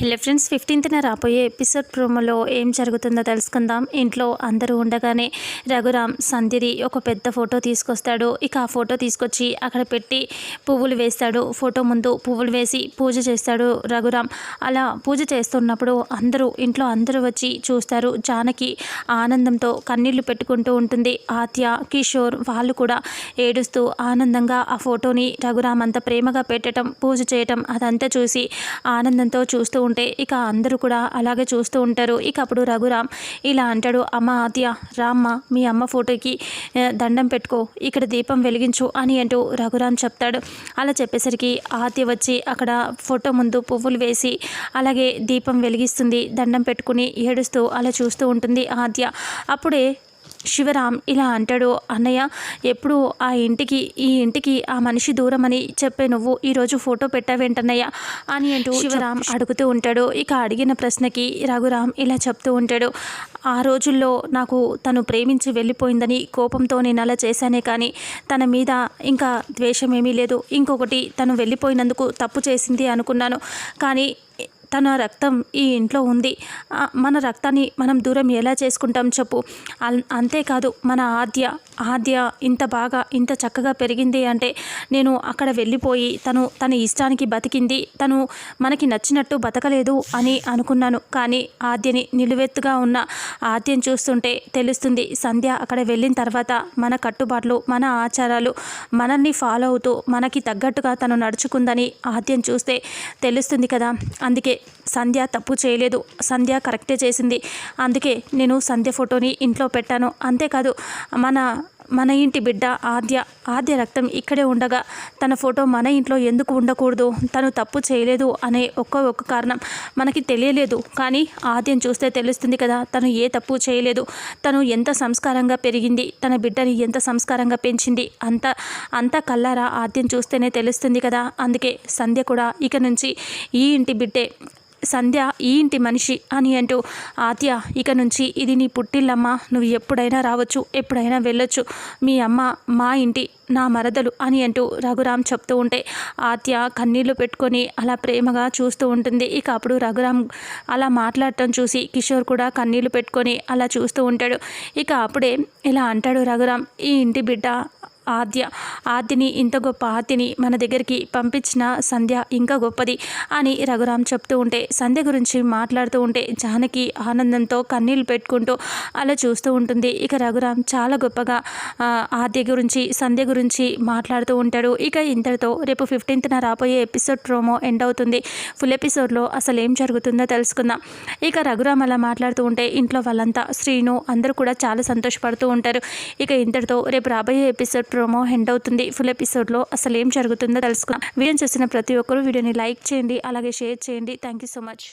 Hello friends ఫిఫ్టీన్త్న రాబోయే episode ప్రోమోలో ఏం జరుగుతుందో తెలుసుకుందాం. ఇంట్లో అందరూ ఉండగానే రఘురామ్ సంధ్యది ఒక పెద్ద ఫోటో తీసుకొస్తాడు. ఇక ఆ ఫోటో తీసుకొచ్చి అక్కడ పెట్టి పువ్వులు వేస్తాడు. ఫోటో ముందు పువ్వులు వేసి పూజ చేస్తాడు రఘురామ్. అలా పూజ చేస్తున్నప్పుడు అందరూ ఇంట్లో అందరూ వచ్చి చూస్తారు. జానకి ఆనందంతో కన్నీళ్ళు పెట్టుకుంటూ ఉంటుంది. ఆత్య కిషోర్ వాళ్ళు కూడా ఏడుస్తూ ఆనందంగా ఆ ఫోటోని రఘురామ్ అంత ప్రేమగా పెట్టడం పూజ చేయటం అదంతా చూసి ఆనందంతో చూస్తూ ఉంటే ఇక అందరూ కూడా అలాగే చూస్తూ ఉంటారు. ఇక అప్పుడు రఘురామ్ ఇలా అంటాడు అమ్మ ఆద్య రామ్మ మీ అమ్మ ఫోటోకి దండం పెట్టుకో ఇక్కడ దీపం వెలిగించు అని అంటూ రఘురామ్ చెప్తాడు. అలా చెప్పేసరికి ఆద్య వచ్చి అక్కడ ఫోటో ముందు పువ్వులు వేసి అలాగే దీపం వెలిగిస్తుంది దండం పెట్టుకుని ఏడుస్తూ అలా చూస్తూ ఉంటుంది ఆద్య. అప్పుడే శివరాం ఇలా అంటాడు అన్నయ్య ఎప్పుడు ఆ ఇంటికి ఈ ఇంటికి ఆ మనిషి దూరం అని చెప్పే నువ్వు ఈరోజు ఫోటో పెట్టావేంటన్నయ్య? అని అంటూ శివరాం అడుగుతూ ఉంటాడు. ఇక అడిగిన ప్రశ్నకి రఘురాం ఇలా చెప్తూ ఉంటాడు ఆ రోజుల్లో నాకు తను ప్రేమించి వెళ్ళిపోయిందని కోపంతో నేను అలా చేశానే కానీ తన మీద ఇంకా ద్వేషం ఏమీ లేదు. ఇంకొకటి తను వెళ్ళిపోయినందుకు తప్పు చేసింది అనుకున్నాను. కానీ తన రక్తం ఈ ఇంట్లో ఉంది. మన రక్తాన్ని మనం దూరం ఎలా చేసుకుంటాం చెప్పు. అంతేకాదు మన ఆద్య ఆద్య ఇంత బాగా ఇంత చక్కగా పెరిగింది అంటే నేను అక్కడ వెళ్ళిపోయి తను తన ఇష్టానికి బతికింది. తను మనకి నచ్చినట్టు బతకలేదు అని అనుకున్నాను. కానీ ఆద్యని నిలువెత్తుగా ఉన్న ఆద్యం చూస్తుంటే తెలుస్తుంది సంధ్య అక్కడ వెళ్ళిన తర్వాత మన కట్టుబాట్లు మన ఆచారాలు మనల్ని ఫాలో అవుతూ మనకి తగ్గట్టుగా తను నడుచుకుందని ఆద్యం చూస్తే తెలుస్తుంది కదా. అందుకే సంధ్య తప్పు చేయలేదు. సంధ్య కరెక్టే చేసింది. అందుకే నేను సంధ్య ఫోటోని ఇంట్లో పెట్టాను. అంతేకాదు మన మన ఇంటి బిడ్డ ఆద్య ఆద్య రక్తం ఇక్కడే ఉండగా తన ఫోటో మన ఇంట్లో ఎందుకు ఉండకూడదు? తను తప్పు చేయలేదు అనే ఒక్క ఒక్క కారణం మనకి తెలియలేదు. కానీ ఆద్యం చూస్తే తెలుస్తుంది కదా తను ఏ తప్పు చేయలేదు. తను ఎంత సంస్కారంగా పెరిగింది? తన బిడ్డని ఎంత సంస్కారంగా పెంచింది? అంత అంత కల్లారా ఆద్యం చూస్తేనే తెలుస్తుంది కదా. అందుకే సంధ్య కూడా ఇక నుంచి ఈ ఇంటి బిడ్డే సంధ్య ఈ ఇంటి మనిషి అని అంటూ ఆత్య ఇక నుంచి ఇది నీ పుట్టిల్లమ్మ. నువ్వు ఎప్పుడైనా రావచ్చు ఎప్పుడైనా వెళ్ళొచ్చు. మీ అమ్మ మా ఇంటి నా మరదలు అని అంటూ రఘురామ్ చెప్తూ ఉంటే ఆత్య కన్నీళ్ళు పెట్టుకొని అలా ప్రేమగా చూస్తూ ఉంటుంది. ఇక అప్పుడు రఘురామ్ అలా మాట్లాడటం చూసి కిషోర్ కూడా కన్నీళ్ళు పెట్టుకొని అలా చూస్తూ ఉంటాడు. ఇక అప్పుడే ఇలా అంటాడు రఘురామ్ ఈ ఇంటి బిడ్డ ఆద్య ఆద్యని ఇంత గొప్ప ఆద్యని మన దగ్గరికి పంపించిన సంధ్య ఇంకా గొప్పది అని రఘురామ్ చెప్తూ ఉంటే సంధ్య గురించి మాట్లాడుతూ ఉంటే జానకి ఆనందంతో కన్నీళ్ళు పెట్టుకుంటూ అలా చూస్తూ ఉంటుంది. ఇక రఘురామ్ చాలా గొప్పగా ఆద్య గురించి సంధ్య గురించి మాట్లాడుతూ ఉంటాడు. ఇక ఇంతటితో రేపు ఫిఫ్టీన్త్న రాబోయే ఎపిసోడ్ ప్రోమో ఎండ్ అవుతుంది. ఫుల్ ఎపిసోడ్లో అసలు ఏం జరుగుతుందో తెలుసుకుందాం. ఇక రఘురామ్ అలా మాట్లాడుతూ ఉంటే ఇంట్లో వాళ్ళంతా శ్రీను అందరూ కూడా చాలా సంతోషపడుతూ ఉంటారు. ఇక ఇంతటితో రేపు రాబోయే ఎపిసోడ్ ప్రోమో ఎండ్ అవుతుంది. ఫుల్ ఎపిసోడ్లో అసలు ఏం జరుగుతుందో తెలుసుకుందాం. వీడియో చూసిన ప్రతి ఒక్కరూ వీడియోని లైక్ చేయండి అలాగే షేర్ చేయండి. Thank you so much.